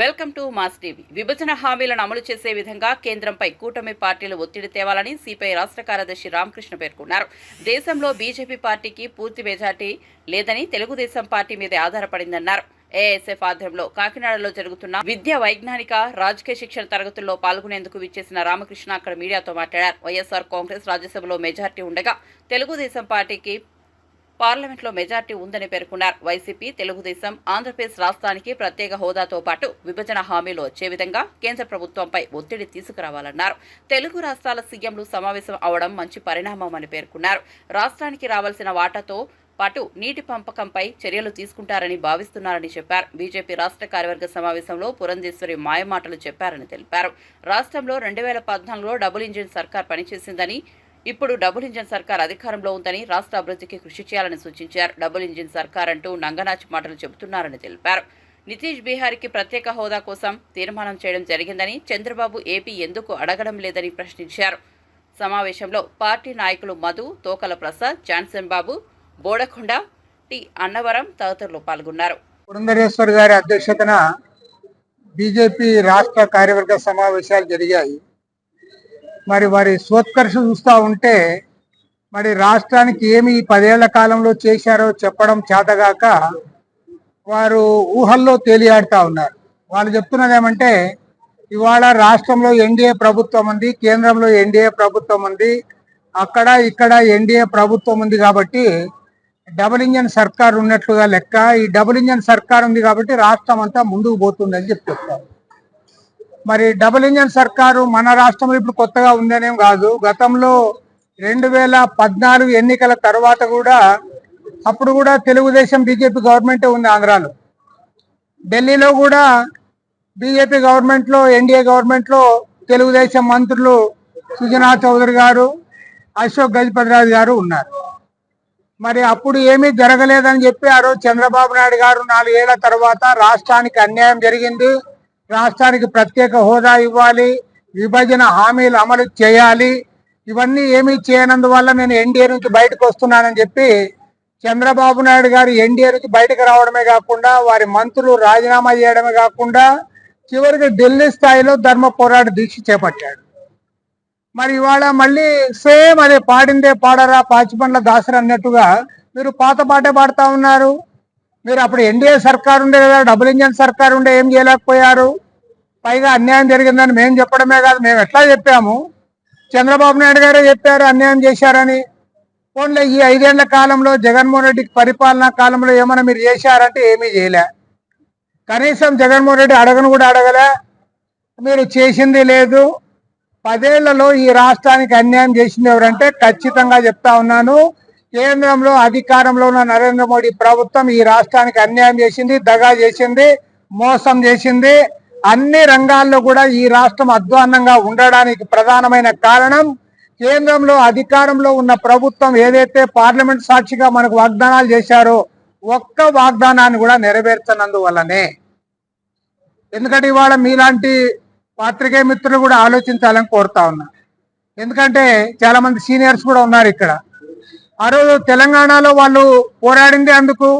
Welcome to mass TV. విభజన హామీలను అమలు చేసే విధంగా కేంద్రంపై కూటమి పార్టీలు ఒత్తిడి తేవాలని సిపిఐ రాష్ట్ర కార్యదర్శి రామకృష్ణ పేర్కొన్నారు. దేశంలో బీజేపీ పార్టీకి పూర్తి మెజార్టీ లేదని తెలుగుదేశం పార్టీ మీదే ఆధారపడిందన్నారు. ఏఎస్ఎఫ్ ఆధ్వర్యంలో కాకినాడలో జరుగుతున్న విద్యా వైజ్ఞానిక రాజకీయ శిక్షణ తరగతుల్లో పాల్గొనేందుకు విచ్చేసిన రామకృష్ణ అక్కడ మీడియాతో మాట్లాడారు. వైఎస్ఆర్ కాంగ్రెస్ రాజ్యసభలో మెజార్టీ ఉండగా తెలుగుదేశం పార్టీకి పార్లమెంట్లో మెజార్టీ ఉందని పేర్కొన్నారు. వైసీపీ తెలుగుదేశం ఆంధ్రప్రదేశ్ రాష్ట్రానికి ప్రత్యేక హోదాతో పాటు విభజన హామీలు వచ్చే విధంగా కేంద్ర ప్రభుత్వంపై ఒత్తిడి తీసుకురావాలన్నారు. తెలుగు రాష్ట్రాల సీఎంలు సమావేశం అవడం మంచి పరిణామమని పేర్కొన్నారు. రాష్ట్రానికి రావాల్సిన వాటాతో పాటు నీటి పంపకంపై చర్యలు తీసుకుంటారని భావిస్తున్నారని చెప్పారు. బీజేపీ రాష్ట్ర కార్యవర్గ సమావేశంలో పురంధేశ్వరి మాయమాటలు చెప్పారని తెలిపారు. రాష్ట్రంలో రెండు వేల పద్నాలుగులో డబుల్ ఇంజిన్ సర్కార్ పనిచేసిందని ఇప్పుడు డబుల్ ఇంజిన్ సర్కార్ అధికారంలో ఉందని రాష్ట్ర అభివృద్ధికి కృషి చేయాలని సూచించారు. డబుల్ ఇంజిన్ సర్కార్ అంటూ నంగనాచి మాటలు చెబుతున్నారని తెలిపారు. నితీష్ బీహార్కి ప్రత్యేక హోదా కోసం తీర్మానం చేయడం జరిగిందని చంద్రబాబు ఏపీ ఎందుకు అడగడం లేదని ప్రశ్నించారు. సమావేశంలో పార్టీ నాయకులు మధు తోకల ప్రసాద్ జాన్సన్ బాబు బోడకొండ టి అన్నవరం తదితరులు పాల్గొన్నారు. పురంధరేశ్వర్ గారి అధ్యక్షతన బీజేపీ రాష్ట్ర కార్యవర్గ సమావేశాలు జరిగాయి. మరి వారి సోత్కర్ష చూస్తూ ఉంటే మరి రాష్ట్రానికి ఏమి ఈ పదేళ్ళ కాలంలో చేశారో చెప్పడం చేతగాక వారు ఊహల్లో తేలియాడుతూ ఉన్నారు. వాళ్ళు చెప్తున్నది ఏమంటే ఇవాళ రాష్ట్రంలో ఎన్డీఏ ప్రభుత్వం ఉంది కేంద్రంలో ఎన్డీఏ ప్రభుత్వం ఉంది అక్కడ ఇక్కడ ఎన్డీఏ ప్రభుత్వం ఉంది కాబట్టి డబుల్ ఇంజన్ సర్కార్ ఉన్నట్లుగా లెక్క ఈ డబుల్ ఇంజన్ సర్కార్ ఉంది కాబట్టి రాష్ట్రం అంతా ముందుకు పోతుందని చెప్పి చెప్తారు. మరి డబుల్ ఇంజన్ సర్కారు మన రాష్ట్రంలో ఇప్పుడు కొత్తగా ఉందనేం కాదు. గతంలో రెండు వేల పద్నాలుగు ఎన్నికల తర్వాత కూడా అప్పుడు కూడా తెలుగుదేశం బీజేపీ గవర్నమెంటే ఉంది ఆంధ్రాలో. ఢిల్లీలో కూడా బీజేపీ గవర్నమెంట్లో ఎన్డీఏ గవర్నమెంట్లో తెలుగుదేశం మంత్రులు సుజనా చౌదరి గారు అశోక్ గజపతిరాజు గారు ఉన్నారు. మరి అప్పుడు ఏమీ జరగలేదని చెప్పి ఆ రోజు చంద్రబాబు నాయుడు గారు నాలుగేళ్ళ తర్వాత రాష్ట్రానికి అన్యాయం జరిగింది. రాష్ట్రానికి ప్రత్యేక హోదా ఇవ్వాలి విభజన హామీలు అమలు చేయాలి. ఇవన్నీ ఏమీ చేయనందువల్ల నేను ఎన్డీఏ నుంచి బయటకు వస్తున్నానని చెప్పి చంద్రబాబు నాయుడు గారు ఎన్డీఏ నుంచి బయటకు రావడమే కాకుండా వారి మంత్రులు రాజీనామా చేయడమే కాకుండా చివరికి ఢిల్లీ స్థాయిలో ధర్మ పోరాట దీక్ష చేపట్టాడు. మరి ఇవాళ మళ్ళీ సేమ్ అదే పాడిందే పాడరా పాచిపండ్ల దాసరి అన్నట్టుగా మీరు పాత పాటే పాడుతూ ఉన్నారు. మీరు అప్పుడు ఎన్డీఏ సర్కార్ ఉండే కదా డబుల్ ఇంజన్ సర్కార్ ఉండే ఏం చేయలేకపోయారు? పైగా అన్యాయం జరిగిందని మేము చెప్పడమే కాదు మేము ఎట్లా చెప్పాము? చంద్రబాబు నాయుడు గారే చెప్పారు అన్యాయం చేశారని. పోన్లే ఈ ఐదేళ్ళ కాలంలో జగన్మోహన్ రెడ్డి పరిపాలనా కాలంలో ఏమైనా మీరు చేశారంటే ఏమీ చేయలే. కనీసం జగన్మోహన్ రెడ్డి అడగను కూడా అడగలే. మీరు చేసింది లేదు. పదేళ్ళలో ఈ రాష్ట్రానికి అన్యాయం చేసింది ఎవరంటే ఖచ్చితంగా చెప్తా ఉన్నాను. కేంద్రంలో అధికారంలో ఉన్న నరేంద్ర మోడీ ప్రభుత్వం ఈ రాష్ట్రానికి అన్యాయం చేసింది దగా చేసింది మోసం చేసింది. అన్ని రంగాల్లో కూడా ఈ రాష్ట్రం అధ్వాన్నంగా ఉండడానికి ప్రధానమైన కారణం కేంద్రంలో అధికారంలో ఉన్న ప్రభుత్వం ఏదైతే పార్లమెంట్ సాక్షిగా మనకు వాగ్దానాలు చేశారో ఒక్క వాగ్దానాన్ని కూడా నెరవేర్చనందువల్లనే. ఎందుకంటే ఇవాళ మీలాంటి పాత్రికేయ మిత్రులు కూడా ఆలోచించాలని కోరుతా ఉన్నా. ఎందుకంటే చాలా మంది సీనియర్స్ కూడా ఉన్నారు ఇక్కడ. ఆ రోజు తెలంగాణలో వాళ్ళు పోరాడింది అందుకు.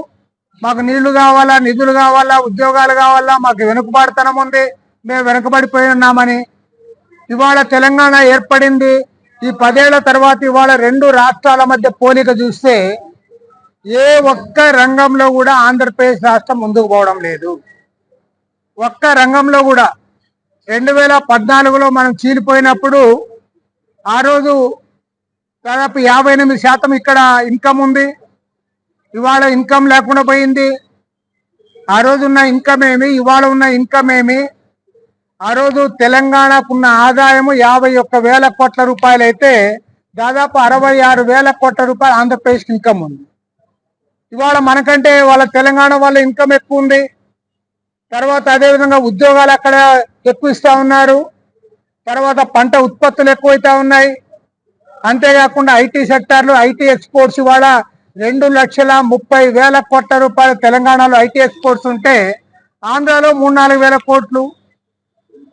మాకు నీళ్ళు కావాలా నిధులు కావాలా ఉద్యోగాలు కావాలా మాకు వెనుకబడితనం ఉంది మేము వెనుకబడిపోయి ఉన్నామని. ఇవాళ తెలంగాణ ఏర్పడింది. ఈ పదేళ్ళ తర్వాత ఇవాళ రెండు రాష్ట్రాల మధ్య పోలిక చూస్తే ఏ ఒక్క రంగంలో కూడా ఆంధ్రప్రదేశ్ రాష్ట్రం ముందుకు పోవడం లేదు. ఒక్క రంగంలో కూడా. రెండు వేల పద్నాలుగులో మనం చీలిపోయినప్పుడు ఆ రోజు దాదాపు యాభై ఎనిమిది శాతం ఇక్కడ ఇన్కమ్ ఉంది. ఇవాళ ఇన్కమ్ లేకుండా పోయింది. ఆ రోజు ఉన్న ఇన్కమ్ ఏమి ఇవాళ ఉన్న ఇన్కమ్ ఏమి ఆ రోజు తెలంగాణకున్న ఆదాయము యాభై ఒక్క వేల కోట్ల రూపాయలు అయితే దాదాపు అరవై ఆరు వేల కోట్ల రూపాయలు ఆంధ్రప్రదేశ్ ఇన్కమ్ ఉంది. ఇవాళ మనకంటే వాళ్ళ తెలంగాణ వాళ్ళ ఇన్కమ్ ఎక్కువ ఉంది. తర్వాత అదేవిధంగా ఉద్యోగాలు అక్కడ ఎక్కువ ఇస్తూ ఉన్నారు. తర్వాత పంట ఉత్పత్తులు ఎక్కువైతా ఉన్నాయి. అంతేకాకుండా ఐటీ సెక్టార్లు ఐటీ ఎక్స్పోర్ట్స్ ఇవాళ రెండు లక్షల ముప్పై వేల కోట్ల రూపాయలు తెలంగాణలో ఐటీ ఎక్స్పోర్ట్స్ ఉంటే ఆంధ్రాలో మూడు నాలుగు వేల కోట్లు.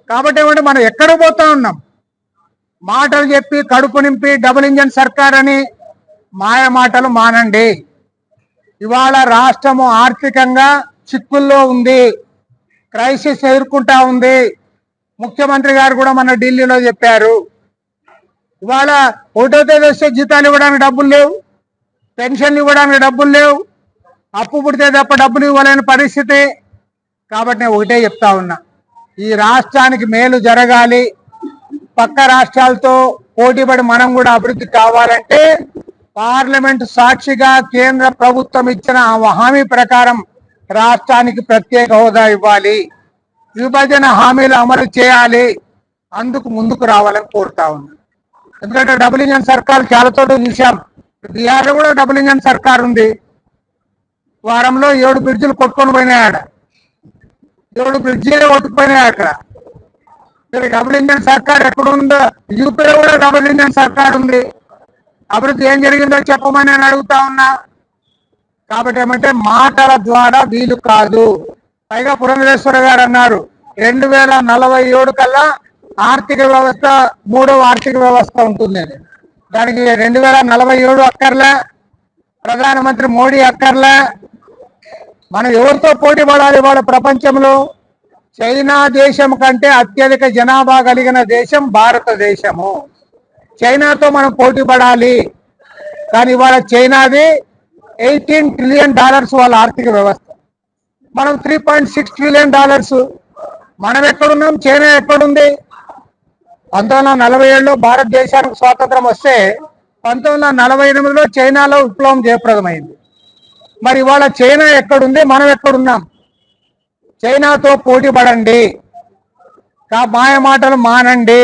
కాబట్టి ఏమంటే మనం ఎక్కడ పోతా ఉన్నాం? మాటలు చెప్పి కడుపు నింపి డబుల్ ఇంజన్ సర్కార్ అని మాయ మాటలు మానండి. ఇవాళ రాష్ట్రము ఆర్థికంగా చిక్కుల్లో ఉంది. క్రైసిస్ ఎదుర్కొంటా ఉంది. ముఖ్యమంత్రి గారు కూడా మన ఢిల్లీలో చెప్పారు. ఇవాళ ఒకటో తేదీ వస్తే జీతాలు ఇవ్వడానికి డబ్బులు లేవు పెన్షన్లు ఇవ్వడానికి డబ్బులు లేవు అప్పు పుడితే తప్ప డబ్బులు ఇవ్వలేని పరిస్థితి. కాబట్టి నేను ఒకటే చెప్తా ఉన్నా ఈ రాష్ట్రానికి మేలు జరగాలి. పక్క రాష్ట్రాలతో పోటీపడి మనం కూడా అభివృద్ధి కావాలంటే పార్లమెంట్ సాక్షిగా కేంద్ర ప్రభుత్వం ఇచ్చిన హామీ ప్రకారం రాష్ట్రానికి ప్రత్యేక హోదా ఇవ్వాలి. విభజన హామీలు అమలు చేయాలి. అందుకు ముందుకు రావాలని కోరుతా ఉన్నా. ఎందుకంటే డబుల్ ఇంజన్ సర్కార్ చాలా చోట్ల చూశాం బీహార్లో కూడా డబుల్ ఇంజన్ సర్కార్ ఉంది. వారంలో ఏడు బ్రిడ్జిలు కొట్టుకొని పోయినాయి ఆడ. ఏడు బ్రిడ్జిలే కొట్టుకుపోయినాయి అక్కడ డబుల్ ఇంజన్ సర్కార్ ఎక్కడుందో? యూపీలో కూడా డబుల్ ఇంజన్ సర్కార్ ఉంది. అభివృద్ధి ఏం జరిగిందో చెప్పమని నేను అడుగుతా ఉన్నా. కాబట్టి ఏమంటే మాటల ద్వారా వీలు కాదు. పైగా పురంధరేశ్వర గారు అన్నారు రెండు వేల నలభై ఏడు కల్లా ఆర్థిక వ్యవస్థ మూడవ ఆర్థిక వ్యవస్థ ఉంటుంది అది. దానికి రెండు వేల నలభై ఏడు అక్కర్లే ప్రధానమంత్రి మోడీ అక్కర్లే. మనం ఎవరితో పోటీ పడాలి వాళ్ళ ప్రపంచంలో? చైనా దేశం కంటే అత్యధిక జనాభా కలిగిన దేశం భారతదేశము. చైనాతో మనం పోటీ పడాలి. కానీ ఇవాళ చైనాది ఎయిటీన్ ట్రిలియన్ డాలర్స్ వాళ్ళ ఆర్థిక వ్యవస్థ. మనం three point six trillion dollars. మనం ఎక్కడున్నాం? చైనా ఎక్కడుంది? పంతొమ్మిది వందల నలభై ఏడులో భారతదేశానికి స్వాతంత్రం వస్తే పంతొమ్మిది వందల నలభై ఎనిమిదిలో చైనాలో విప్లవం జయప్రదమైంది. మరి ఇవాళ చైనా ఎక్కడుంది? మనం ఎక్కడున్నాం? చైనాతో పోటీ పడండి. మాయ మాటలు మానండి.